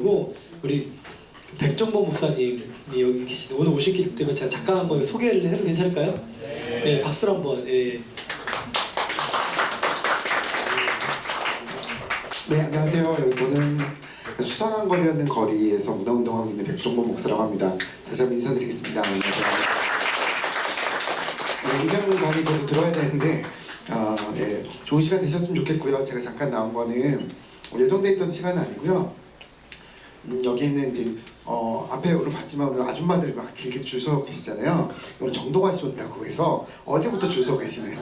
그리고 우리 백종범 목사님이 여기 계신데 오늘 오셨기 때문에 제가 잠깐 한번 소개를 해도 괜찮을까요? 네, 박수로 한번. 예. 네, 안녕하세요. 여기는 수상한 거리라는 거리에서 무당운동하고 있는 백종범 목사라고 합니다. 다시 한번 인사드리겠습니다. 네, 임평 강의 저도 들어야 되는데 어, 네, 좋은 시간 되셨으면 좋겠고요. 제가 잠깐 나온 거는 예정돼 있던 시간은 아니고요. 음, 여기는 이제 어, 앞에 오늘 봤지만 오늘 아줌마들 막 길게 줄 서 계시잖아요. 오늘 정동환 씨 온다고 해서 어제부터 줄 서 계시네요.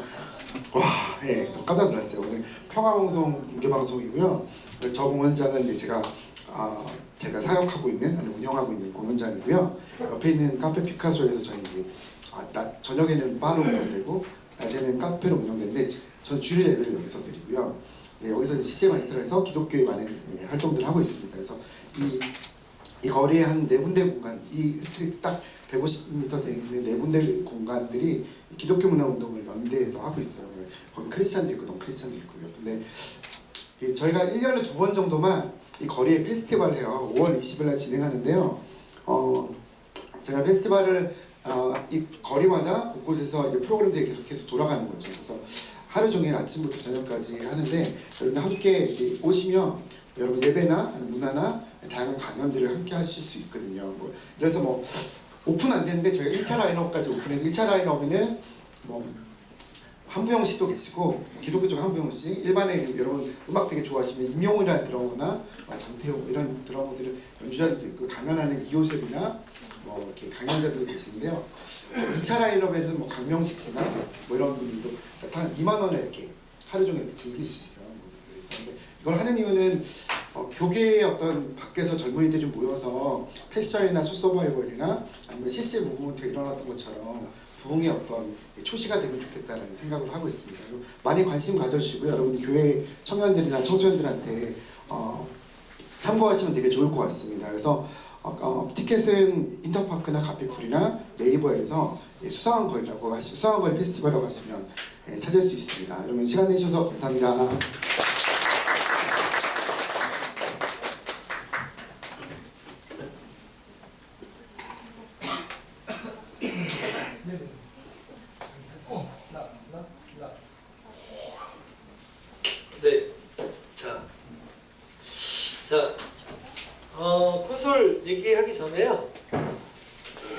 와, 예, 저 깜짝 놀랐어요. 오늘 평화방송 공개 방송이고요. 저 공연장은 이제 제가 아, 제가 사역하고 있는 아니 운영하고 있는 공연장이고요. 옆에 있는 카페 피카소에서 저희 이제 아, 낮 저녁에는 바로 운영되고 낮에는 카페로 운영되는데 전 주일 예배를 여기서 드리고요. 네, 여기서 CJ 마이트에서 기독교의 많은 예, 활동들을 하고 있습니다. 그래서 이, 이 거리에 한 네 군데 공간, 이 스트리트 딱 150m 되는 네 군데 공간들이 이 기독교 문화 운동을 연대해서 하고 있어요. 거기 크리스찬도 있고 넌 크리스찬도 있고요. 근데 이 저희가 1년에 두 번 정도만 이 거리에 페스티벌 해요. 5월 20일 날 진행하는데요. 어, 제가 페스티벌을 어, 이 거리마다 곳곳에서 이제 프로그램들이 계속해서 돌아가는 거죠. 그래서 하루 종일 아침부터 저녁까지 하는데 여러분들 함께 오시면 여러분 예배나 문화나 다양한 강연들을 함께 하실 수 있거든요. 뭐 그래서 뭐 오픈 안 됐는데 저희가 1차 라인업까지 오픈했는데 1차 라인업에는 뭐 한부영 씨도 계시고 기독교 쪽 한부영 씨 일반에 여러분 음악 되게 좋아하시면 임용이라는 드러머나 뭐 장태호 이런 드러머들을 연주자들도 있고 강연하는 이효셉이나 뭐 이렇게 강연자들도 계시는데요. 2차 라인업에서 뭐 강명식 씨나 뭐 이런 분들도 한 2만 원에 이렇게 하루 종일 이렇게 즐길 수 있어요. 그래서 근데 이걸 하는 이유는 어, 교계의 어떤 밖에서 젊은이들이 모여서 패션이나 소서바이벌이나 아니면 CC 무브먼트가 일어났던 것처럼 부흥의 어떤 초시가 되면 좋겠다는 생각을 하고 있습니다. 많이 관심 가져주시고요. 여러분 교회 청년들이나 청소년들한테 어, 참고하시면 되게 좋을 것 같습니다. 그래서 어, 어, 티켓은 인터파크나 카페풀이나 네이버에서 예, 수상한 거리라고 하시면 수상한 거리 페스티벌이라고 하시면 예, 찾을 수 있습니다. 여러분 시간 내주셔서 감사합니다. 네. 자. 자. 어, 콘솔 얘기하기 전에요.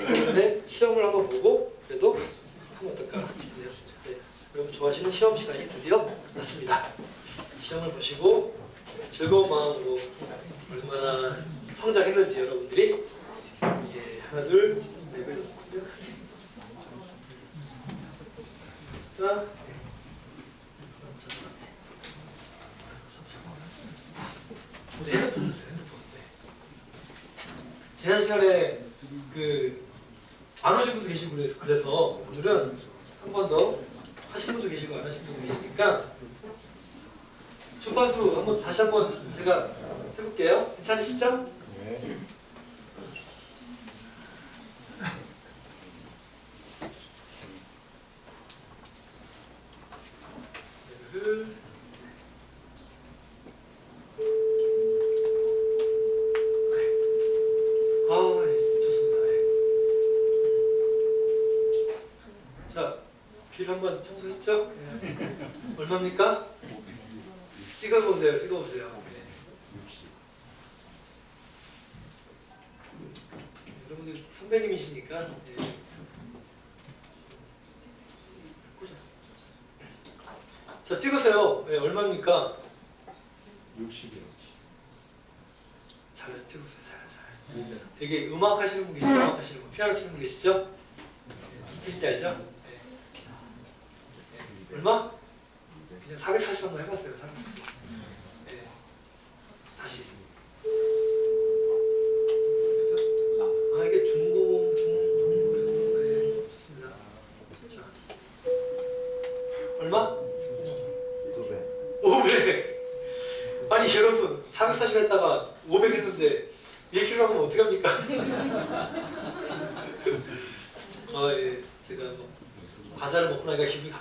전에 시험을 한번 보고 그래도 하면 어떨까 싶네요. 네. 여러분 좋아하시는 시험 시간이 드디어 왔습니다. 시험을 보시고 즐거운 마음으로 얼마나 성장했는지 여러분들이 예, 하나 둘 넷을 놓고요. 자. 네. 지난 시간에 그안 오신 분도 계시고 그래서, 그래서 오늘은 한 번 더 하신 분도 계시고 안 하신 분도 계시니까 주파수 한번 다시 한번 제가 해볼게요. 괜찮으시죠? 를 아, 예, 좋습니다. 예. 자, 귀를 한번 청소했죠? 예. 얼마입니까? 찍어보세요, 찍어보세요. 예. 여러분들 선배님이시니까. 예. 꽂아. 자, 찍으세요. 예, 얼마입니까? 60이요. 잘 찍으세요, 잘, 잘. 되게 음악 하시는 분 계시죠? 음악 하시는 분, 피아노 치는 분 계시죠? 무슨 뜻인지 알죠? 얼마? 그냥 440 한번 해봤어요, 440. 네. 다시. 아, 이게 중고, 네. 얼마?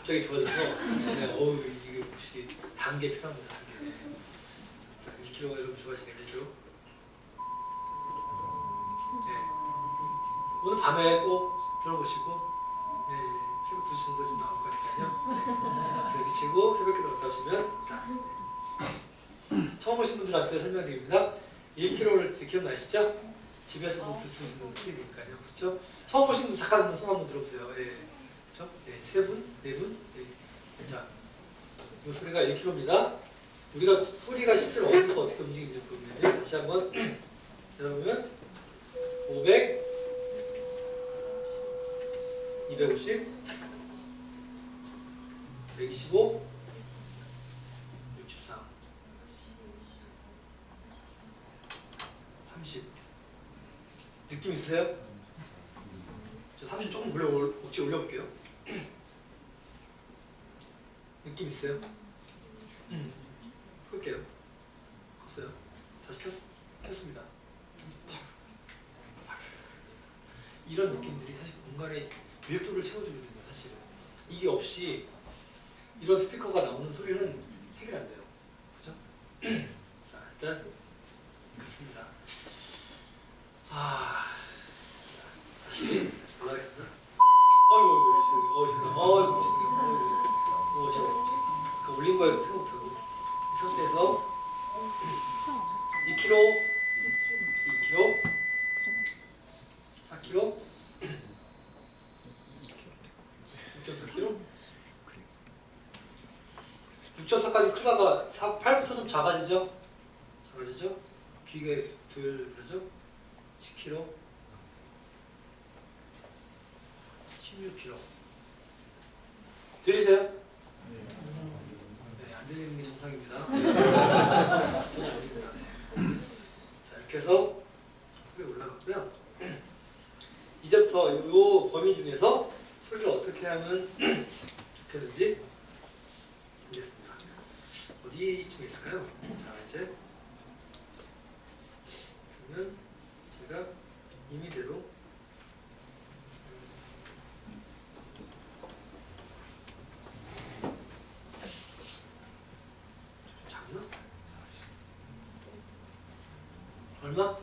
갑자기 좋아져서 네, 어우 이게 혹시 단계 필요합니다. 단계. 1kg가 좀 좋아지네 1kg. 네. 오늘 밤에 꼭 들어보시고 네, 새벽 2시 정도 좀 나올 거니까요. 네. 들으시고 새벽에 들어갔다 오시면 네. 처음 오신 분들한테 설명드립니다. 1kg를 기억나시죠? 집에서도 들 수 있는 팁이니까요. 그렇죠? 처음 오신 분 잠깐 소감 한번 들어보세요. 예. 그렇죠? 네, 세 분, 네 분, 이 소리가 1kg입니다. 우리가 소리가 실제로 어디서 어떻게 움직이는지 보면요. 다시 한번 들어보면 500, 250, 125, 63, 30. 느낌 있으세요? 저 30 조금 올려 올- 억지 올려볼게요. 느낌 있어요? 음. 끌게요. 껐어요. 다시 켰, 켰습니다. 이런 느낌들이 사실 공간의 밀도를 채워주거든요, 사실은. 이게 없이 이런 스피커가 나오는 소리는 해결 안 돼요. 그죠? 자, 일단 그렇습니다. 아, 자, 다시 올라가겠습니다. 어이구, 어이구, 어이구, 어이구. 어이구, 어, 그 올린 생각 못하고 이 상태에서 2kg, 2kg, 4kg, 6.4kg, 6.4까지 크다가 4, 8부터 좀? 작아지죠? 귀에 들 그러죠? 10kg, 16kg. 들리세요? 네, 안 들리는 게 정상입니다. 저는 어집니다. 자, 이렇게 해서 소리 올라갔고요. 이제부터 이 범위 중에서 소리를 어떻게 하면 좋겠는지 보겠습니다. 어디쯤에 있을까요? 자, 이제 보면 제가 임의대로? 얼마?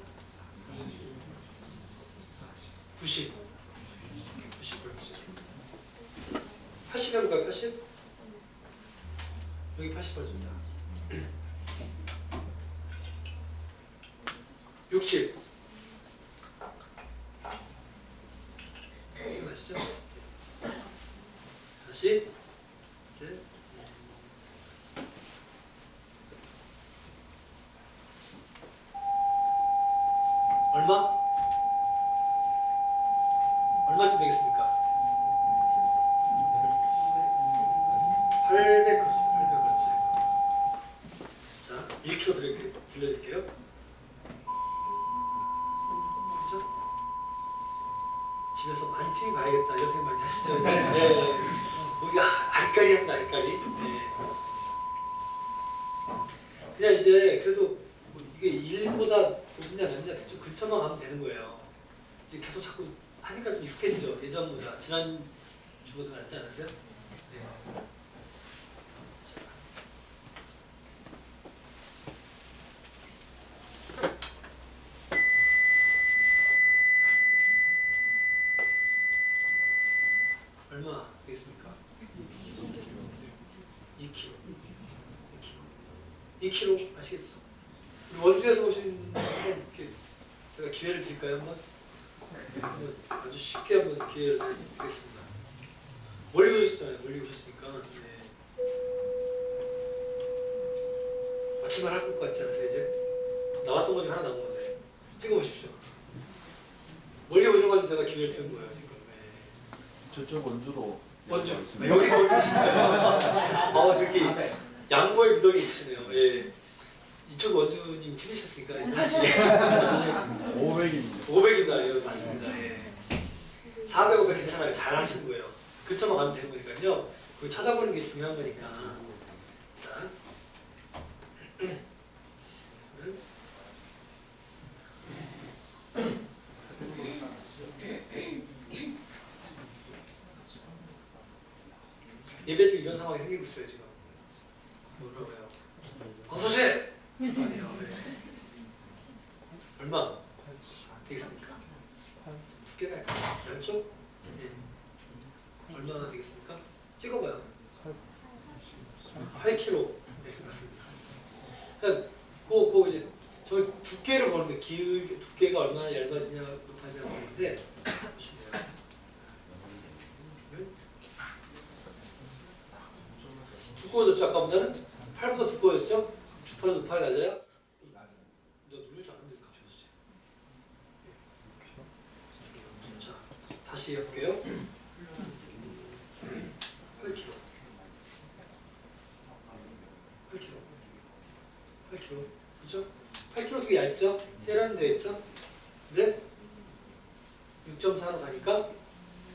90. 90 얼마지? 80 해볼까요? 80? 여기 80 벌줍니다. 60. 아시죠? 다시 이제 얼마? 얼마쯤 되겠습니까? 800 그렇지, 800 그렇지. 자, 1kg 드릴게, 들려줄게요. 그죠? 집에서 많이 TV 봐야겠다 이런 생각 많이 하시죠? 이제? 네. 우리 알까리 한다, 알까리. 네. 그냥 이제 그래도 뭐 이게 1보다 높냐 낮냐 대충 근처만 가면 되는 거예요. 이제 계속 자꾸 하니까 좀 익숙해지죠. 예전보다 지난 주보다 낫지 않으세요? 네. 자. 얼마 되겠습니까? 2kg. 2kg. 2kg 아시겠죠? 우리 원주에서 오신 분 이렇게 제가 기회를 드릴까요 한번? 한번 아주 쉽게 한번 기회를 드리겠습니다. 멀리 오셨잖아요. 멀리 오셨으니까. 네. 마침을 할것 같지 않으세요 이제? 나왔던 것 중에 하나 남은 건데 찍어보십시오. 멀리 오셔가지고 제가 기회를 드린 거예요 지금. 네. 저쪽 원주로 원주. 네, 여기가 원주시네요. 어 저기 양보의 미덕이 있으네요. 예. 이쪽 원주님 틀리셨으니까 이제 다시 500입니다. 500입니다. 예, 맞습니다. 예. 400, 500 괜찮아요. 잘 하신 거예요. 근처만 가면 되는 거니까요. 그 찾아보는 게 중요한 거니까. 자. 그러면 예배 지금 이런 상황이 생기고 있어요 지금. 뭐라고요? 황소씨! 아니요. 네. 얼마 되겠습니까? 두께가 알았죠? 예. 얼마나 되겠습니까? 찍어봐요. 8kg. 네, 맞습니다. 그러니까 그, 그 이제 저 두께를 보는데 길 두께가 얼마나 얇아지냐 높아지냐 보는데 보시면. 두꺼워졌죠 아까보다는 8보다 두꺼워졌죠? 주파수 높아야 낮아요? 너 누르지 않는데 갑자기 오지 자 다시 해볼게요 8kg 8kg 8kg 그죠? 8kg 되게 얇죠? 세련되어 있죠? 근데 6.4로 가니까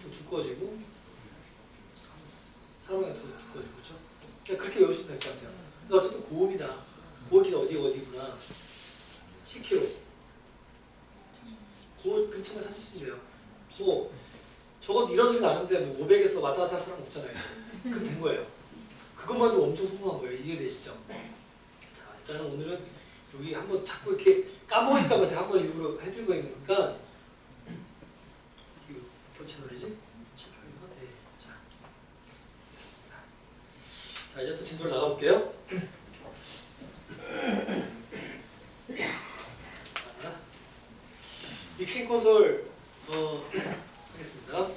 또 두꺼워지고 4로가 더 두꺼워지고 그죠? 그러니까 그렇게 외우셔도 될것 같아요 근데 어쨌든 고음이다 고음이 어디 어디구나 10kg 그 찾으시면 돼요 뭐 이런 소리 나는데 뭐 500에서 왔다 갔다 할 사람 없잖아요 그럼 된 거예요 그것만 해도 엄청 성공한 거예요 이해되시죠? 자 일단은 오늘은 여기 한번 자꾸 이렇게 봐 제가 한번 일부러 있는 거니까 이거 몇 채널이지? 18인가? 네. 자 이제 또 진도를 나가볼게요. 자, 믹싱 콘솔 어, 하겠습니다.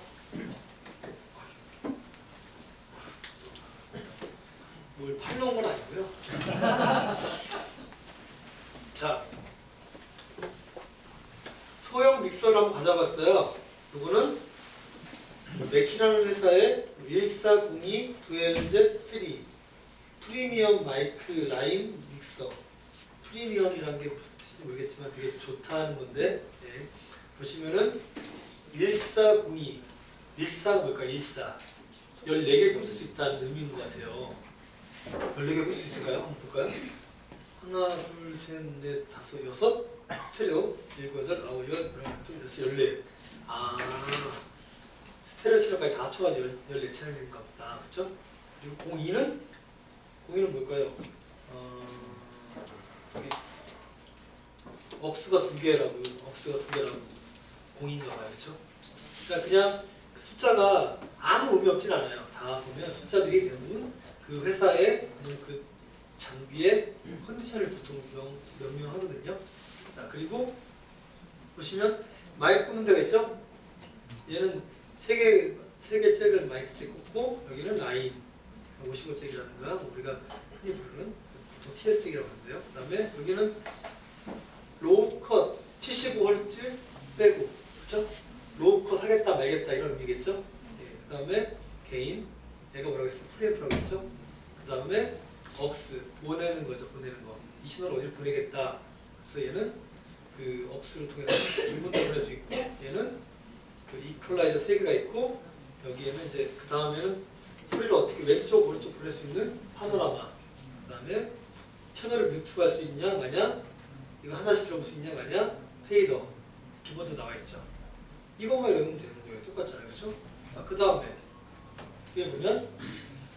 뭘 팔려온 건 아니고요. 자, 소형 믹서를 한번 가져봤어요. 이거는 맥키라는 회사의 1402 두엘제 3 프리미엄 마이크 라인 믹서. 프리미엄이라는 게 무슨 뜻인지 모르겠지만 되게 좋다는 건데 네. 보시면은 1402 14가 뭘까 14 14개 꽂을 수 있다는 의미인 것 같아요. 14개 꽂을 수 있을까요? 한번 볼까요? 하나, 둘, 셋, 넷, 여섯 스테레오 일곱, 여덟, 아홉, 열, 열네 아 스테레오 채널까지 다 합쳐가지고 열- 열네 채널인가 보다 그쵸? 그리고 02는 02는 뭘까요? 어, 억수가 두 개라고 억수가 두 개라고 02인가 봐요 그쵸? 그러니까 그냥 숫자가 아무 의미 없진 않아요 다 보면 숫자들이 대부분 그 회사의 아니면 그 장비의 컨디션을 보통 명, 명명하거든요. 자 그리고 보시면 마이크 꽂는 데가 있죠? 얘는 세개 세 개째를 마이크째 꽂고 여기는 라인 50원짜리라든가 우리가 흔히 부르는 보통 TS기라고 하는데요. 그다음에 여기는 로우 컷 75Hz 빼고 그렇죠? 로우 컷 하겠다 말겠다 이런 의미겠죠? 예, 그다음에 개인 얘가 뭐라고 했어요? 프리앰프라고 했죠? 그다음에 억스 보내는 거죠 보내는 거 이 신호를 어디로 보내겠다 그래서 얘는 그 억스를 통해서 중문도 보낼 수 있고 얘는 그 이퀄라이저 세 개가 있고 여기에는 이제 그 다음에는 소리를 어떻게 왼쪽 오른쪽 보낼 수 있는 파노라마 그 다음에 채널을 뮤트할 수 있냐 마냐 이거 하나씩 들어볼 수 있냐 마냐 페이더 기본적으로 나와 있죠 이것만 외우면 되는 거예요 똑같잖아요 그렇죠? 자그 다음에 뒤에 보면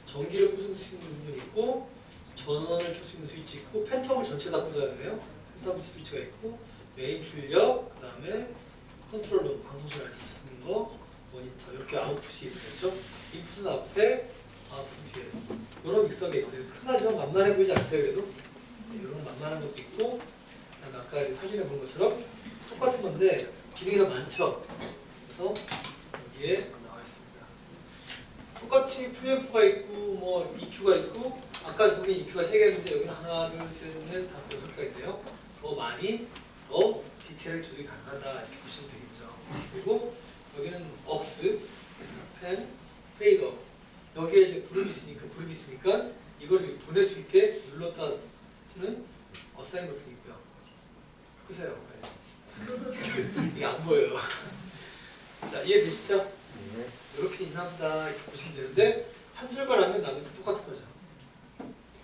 전기를 꽂을 수 있는 부분이 있고 전원을 켤 수 있는 스위치 있고 팬텀을 전체 다 꽂아야 되네요. 팬텀 스위치가 있고 메인 출력, 그 다음에 컨트롤 룸 방송실 할 수 있는 거, 모니터 이렇게 아웃풋이 있겠죠. 인풋은 앞에, 아웃풋 뒤에 이런 믹서가 있어요. 흔하죠? 만만해 보이지 않으세요? 그래도 네, 이런 만만한 것도 있고 아까 사진에 본 것처럼 똑같은 건데 기능이 더 많죠. 그래서 여기에 나와 있습니다. 똑같이 프리앰프가 있고 뭐 EQ가 있고 아까 보기 EQ가 세 개였는데 여기는 하나 둘 셋 넷 다섯 여섯 개가 있네요. 더 많이 더 디테일 조절이 가능하다 이렇게 보시면 되겠죠. 그리고 여기는 억스, 펜, 페이더 여기에 이제 그룹이 있으니까 그룹이 있으니까 이걸 보낼 수 있게 눌렀다 쓰는 어사인 버튼이 있고요. 끄세요. 네. 이게 안 보여요. 자 이해되시죠? 네. 이렇게 인사합니다 이렇게 보시면 되는데 한 줄만 하면 나머지 똑같은 거죠.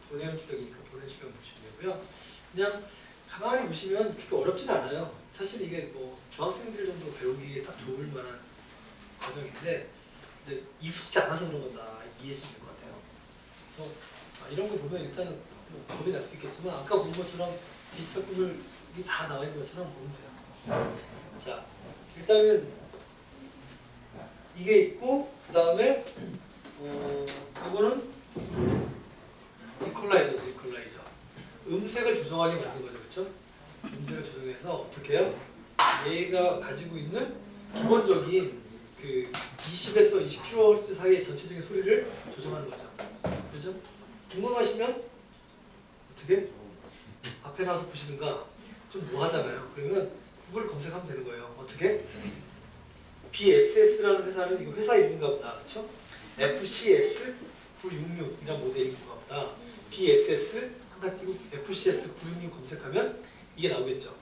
보내는 출력이니까 보내는 출력 보시면 되고요. 그냥 가만히 보시면 그렇게 어렵진 않아요. 사실 이게 뭐 중학생들 정도 배우기에 딱 좋을 만한 과정인데 이제 익숙지 않아서 그런 거다 이해하시면 될 것 같아요. 그래서 아, 이런 거 보면 일단은 뭐 겁이 날 수도 있겠지만 아까 본 것처럼 비슷한 구글이 다 나와 있는 것처럼 보면 돼요. 자 일단은 이게 있고 그 다음에 어 이거는 이퀄라이저죠 이퀄라이저 음색을 조정하게 만든 거죠 그렇죠? 음색을 조정해서 어떻게 해요? 얘가 가지고 있는 기본적인 그 20에서 20kHz 사이의 전체적인 소리를 조정하는 거죠 그렇죠? 궁금하시면 어떻게? 앞에 나와서 보시든가 좀 뭐 하잖아요 그러면 구글 검색하면 되는 거예요 어떻게? BSS라는 회사는 이거 회사 이름인가 보다 그렇죠? FCS 966이란 모델인가 보다 BSS 한가 띄고 FCS 966 검색하면 이게 나오겠죠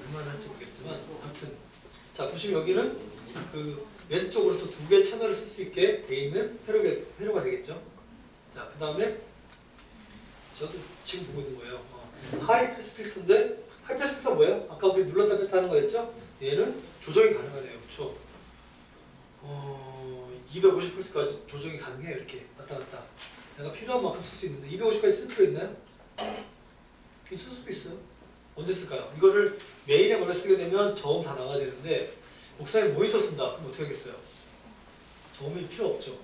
얼마나 할지 모르겠지만 아무튼 자 보시면 여기는 그 왼쪽으로 또 두 개의 채널을 쓸 수 있게 돼 있는 회로가, 회로가 되겠죠 자 그 다음에 저도 지금 보고 있는 거예요 어, 하이 패스 필터인데 하이 패스 필터 뭐예요? 아까 우리 눌렀다 뺐다 하는 거였죠? 얘는 조정이 가능하네요 그렇죠? 어, 250Hz까지 조정이 가능해요 이렇게 왔다 갔다 내가 필요한 만큼 쓸 수 있는데 250까지 쓸 필요 있나요? 쓸 수도 있어요 언제 쓸까요? 이거를 메인에 원래 쓰게 되면 저음 다 나가야 되는데 목사님 모니터 쓴다 그럼 어떻게 하겠어요? 저음이 필요 없죠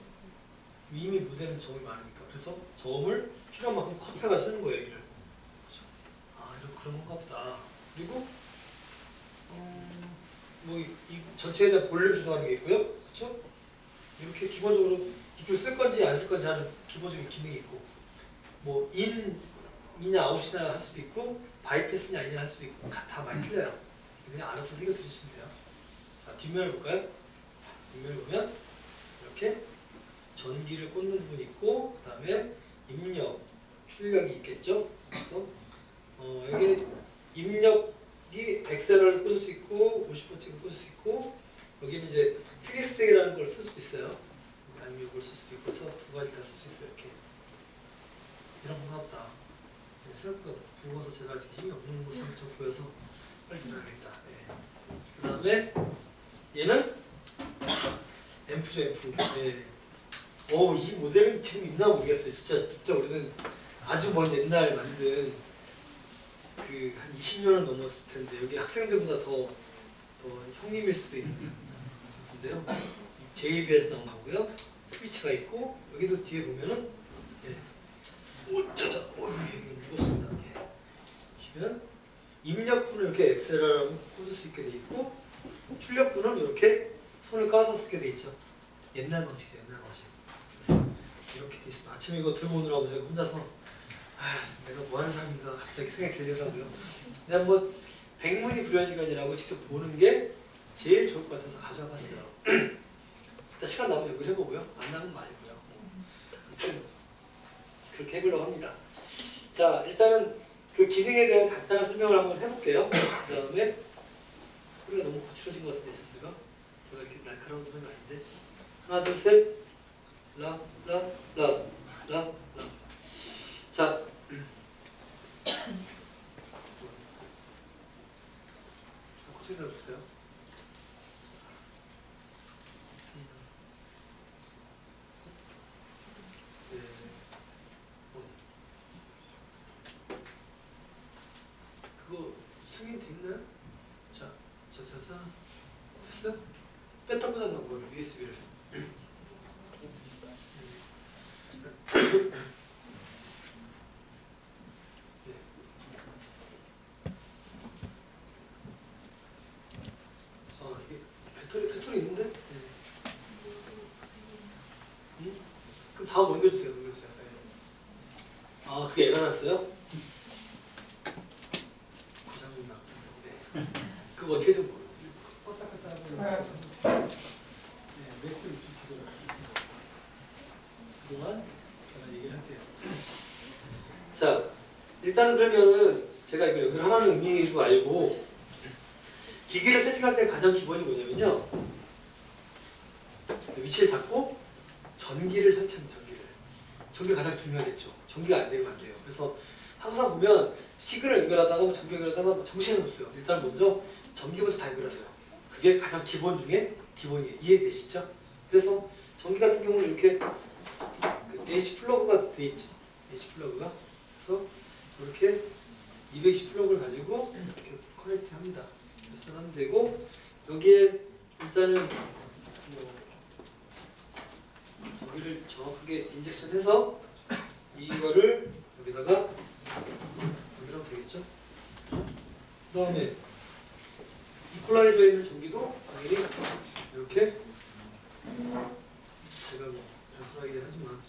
이미 무대는 저음이 많으니까 그래서 저음을 필요한 만큼 컷해가 쓰는 거예요 이를 그렇죠? 아 이런 그런 건가 보다 그리고 음, 뭐 이, 이 전체에 대한 볼륨 조정하는 게 있고요 그렇죠? 이렇게 기본적으로 이걸 쓸 건지 안 쓸 건지 하는 기본적인 기능이 있고 뭐 인, 이냐 아웃이냐 할 수도 있고 바이패스냐 아니냐 할 수도 있고 다, 다 많이 틀려요. 그냥 알아서 새겨 두시면 돼요. 자 뒷면을 볼까요? 뒷면을 보면 이렇게 전기를 꽂는 부분이 있고 그 다음에 입력, 출력이 있겠죠? 그래서 어, 여기는 입력이 엑셀을 꽂을 수 있고 50번째를 꽂을 수 있고 여기는 이제 프리스텍이라는 걸 쓸 수도 있어요 이걸 쓸 수도 있고 그래서 두 가지 다 쓸 수 있어요 이렇게. 이런 건가 보다 네, 생각보다 부어서 제가 아직 힘이 없는 모습을 좀 보여서 빨리 일어나야겠다. 네. 그 다음에 얘는 앰프죠 앰프. 네. 오, 이 모델은 지금 있나 모르겠어요. 진짜 진짜 우리는 아주 먼 옛날 만든 그 한 20년은 넘었을 텐데 여기 학생들보다 더, 더 형님일 수도 있는데요. JB에서 나온 거고요 스위치가 있고 여기도 뒤에 보면은 예. 오짜자 오 이게 무겁습니다 예. 보시면 입력부는 이렇게 엑셀을 꽂을 수 있게 돼 있고 출력부는 이렇게 손을 까서 쓰게 돼 있죠 옛날 방식이죠 옛날 방식 이렇게 돼 있습니다 아침에 이거 들고 오느라고 제가 혼자서 아, 내가 뭐 하는 사람인가 갑자기 생각이 들더라고요. 근데 한번 백문이 불여일견이라고 직접 보는 게 제일 좋을 것 같아서 가져와 봤어요. 일단 시간 나면 여기 해보고요. 안 나면 말고요. 아무튼 그렇게 해보려고 합니다. 자, 일단은 그 기능에 대한 간단한 설명을 한번 해볼게요. 그 다음에 소리가 너무 거칠어진 것 같은데, 소리가? 제가 이렇게 날카로운 소리는 아닌데. 하나, 둘, 셋. 라, 라, 라, 라, 라. 자, 고소리 나주세요. 네. 어. 그거 승인 됐나요? 자, 자, 자, 자. 됐어? 뺐다 꽂아 놓은 거를 USB를. 아, 이게 배터리 있는데? 네. 음? 그럼 다음 넘겨주세요, 넘겨주세요. 네. 아, 그게 에러 났어요? 고장님 나. 네. 그거 어떻게 좀 껐다 껐다 하고. 네, 맥주를 좀 그동안 제가 얘기를 할게요. 자, 일단 그러면은 제가 이거 여기를 하라는 의미로 알고 기계를 세팅할 때 가장 기본이 뭐냐면요. 위치를 잡고 전기를 설치합니다. 전기를. 전기가 가장 중요하겠죠. 전기가 안 되면 안 돼요. 그래서 항상 보면 시그널 연결하다가 뭐 전기 연결하다가 뭐 정신이 없어요. 일단 먼저 전기 먼저 다 연결하세요. 그게 가장 기본 중에 기본이에요. 이해되시죠? 그래서 전기 같은 경우는 이렇게 그 AC 플러그가 돼 있죠. AC 플러그가. 그래서 이렇게 220 플러그를 가지고 이렇게 커넥트 합니다. 그래서 하면 되고 여기에 일단은 뭐 여기를 정확하게 인젝션해서 이거를 여기다가 하면 되겠죠? 그 다음에 이퀄라이저에 있는 전기도 당연히 이렇게 제가 뭐 단순하게 하지만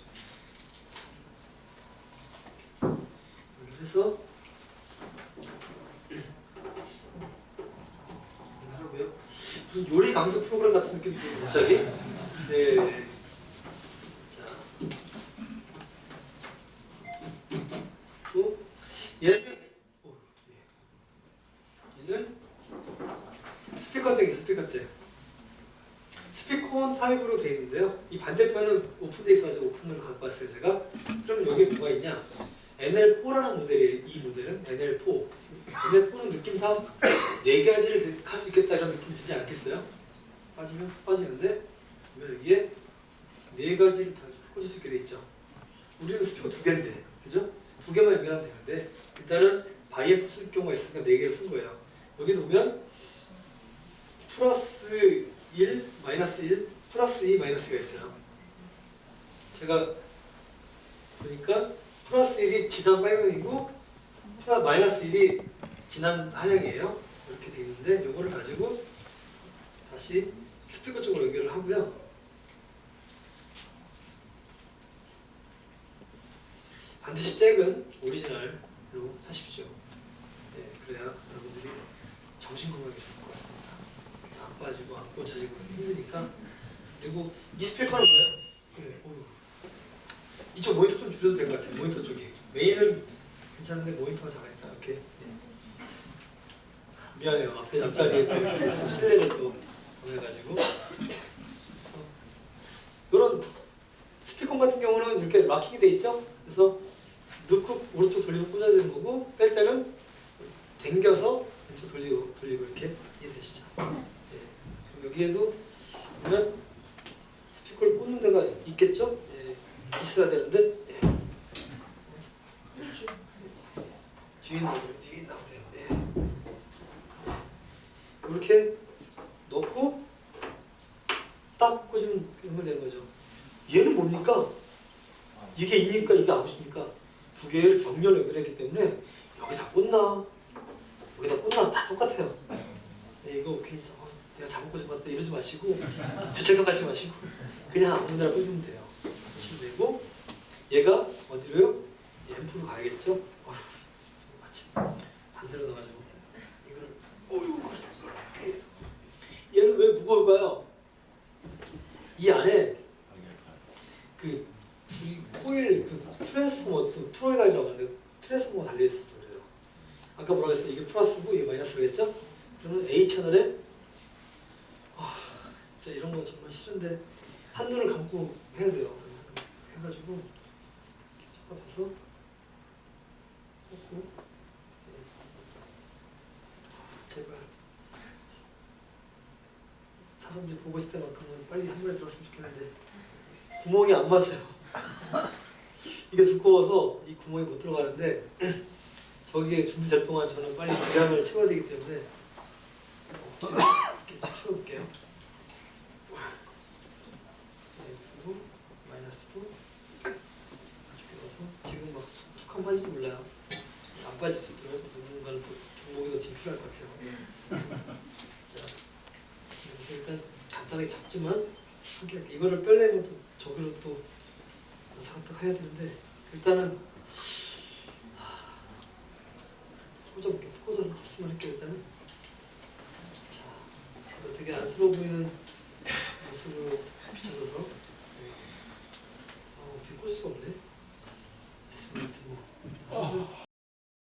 이렇게 해서 하고요. 무슨 요리 강습 프로그램 같은 느낌이 들어요 갑자기. 네. 자. 또 얘는 오, 예. 얘는 스피커잭이 스피커잭. 스피커온 타입으로 되어 있는데요. 이 반대편은 오픈되어 있어가지고 오픈을 갖고 왔어요 제가. 그럼 여기에 뭐가 있냐? NL4라는 모델이에요. 이 모델은 NL4. NL4는 느낌상 네 가지를 할 수 있겠다 이런 느낌 들지 않겠어요? 빠지면 쏙 빠지는데 여기에 네 가지를 다 꽂을 수 있게 돼 있죠. 우리는 스피커 두 개인데, 그죠? 두 개만 연결하면 되는 데 일단은 바이에프 쓸 경우가 있으니까 네 개를 쓴 거예요. 여기 보면 플러스 1, 마이너스 1, 플러스 2, 마이너스 가 있어요. 제가 보니까 플러스 1이 진한 빨강이고 플러스 마이너스 1이 진한 하양이에요. 이렇게 되어 있는데 이거를 가지고 다시 스피커 쪽으로 연결을 하고요. 반드시 잭은 오리지널 로 사십시오. 네, 그래야 여러분들이 정신 건강에 좋을 것 같습니다. 안 빠지고 안 꽂혀지고 힘드니까. 그리고 이 스피커는? 네, 어휴. 이쪽 모니터 좀 줄여도 될 것 같아요. 모니터 쪽이. 메인은 괜찮은데 모니터가 작으니까 이렇게. 네. 미안해요. 앞에 앞자리에 또 실내를 또 보내가지고. 이런 스피커 같은 경우는 이렇게 락킹이 돼 있죠. 그래서 돌리고 꽂아야 되는 거고 뺄 때는 당겨서 왼쪽 돌리고 돌리고 이렇게 이해되시죠? 예. 그럼 여기에도 보면 스피커를 꽂는 데가 있겠죠? 예. 있어야 되는데 예. 뒤에 나오네요. 뒤에 나오네요. 예. 이렇게 넣고 딱 꽂으면 되는 거죠. 얘는 뭡니까? 이게 인입니까? 이게 아웃입니까? 두 개를 병렬 연결했기 때문에 여기다 꽂나 여기다 꽂나 다 똑같아요. 네, 이거 괜히 저, 어, 내가 잘못 꽂아봤다 이러지 마시고 죄책감 갖지 마시고 그냥 아무 데나 꽂으면 돼요. 꽂으면 되고 얘가 어디로요? 가야겠죠? 어휴, 마침 반대로 나가지고 이거를 어휴 얘는 왜 무거울까요? 이 안에 그이 코일 그 트랜스포머 그 트로이달이라고 하는데 트랜스포머 달려 그래요. 아까 뭐라고 했어요? 이게 플러스고 이게 마이너스겠죠? 그러면 A 채널에 아 진짜 이런 거 정말 싫은데 한 눈을 감고 해야 돼요. 해가지고 꽂고 네. 제발 사람들이 보고 있을 때만큼은 빨리 한 번에 들었으면 좋겠는데 구멍이 안 맞아요. 이게 두꺼워서 이 구멍이 못 들어가는데 저기에 준비될 동안 저는 빨리 계량을 채워야 되기 때문에 이렇게 채워볼게요. 네, 마이너스도 이렇게 넣어서 지금 막 툭툭한 빠질지 몰라요. 안 빠질 수 있도록 누군가는 또 주먹이 더 지금 필요할 것 같아요. 자, 그래서 일단 간단하게 잡지만 함께 이거를 빼려면 또 저기로 또 상탁 해야 되는데 일단은 하, 꽂아볼게요. 꽂아서 테스트만 할게요 일단은. 자, 되게 안쓰러워 보이는 모습으로